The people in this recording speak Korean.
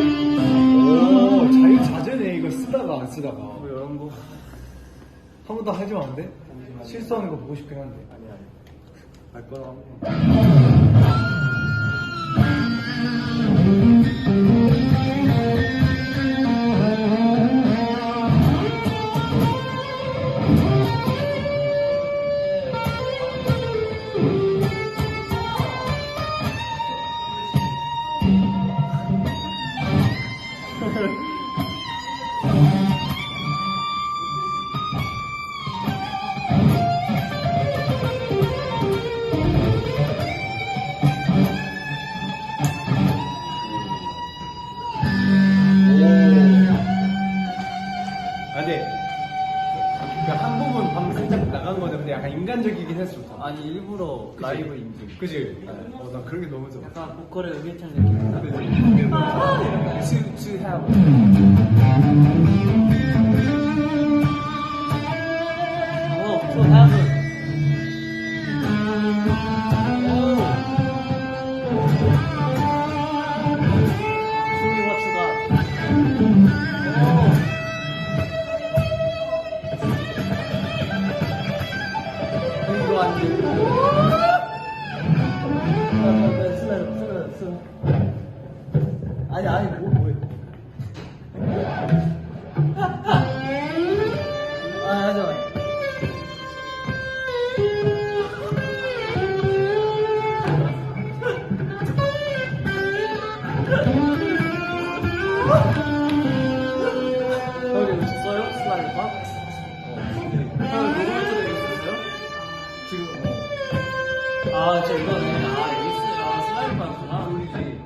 오, 자유자재네, 이거 쓰다가 안 쓰다가. 뭐 이런 거. 한 번더 하지면 안 돼? 실수하는 거 보고 싶긴 한데. 아니 아니. 알 거라고. 부분 방금 살짝 나간 거는 근데 약간 인간적이긴 했어. 아니 일부러 라이브 인증. 그지? 어, 나 그런 게 너무 좋아. 약간 보컬의 음해찬 느낌이다. 그지? 수, 수하고. 어, 아니, 아니, 뭐, 뭐해. 아, 잠깐만. 형 아, 저 이거 네 아, 여기 있어요. 아, 슬라임 많구나. 지.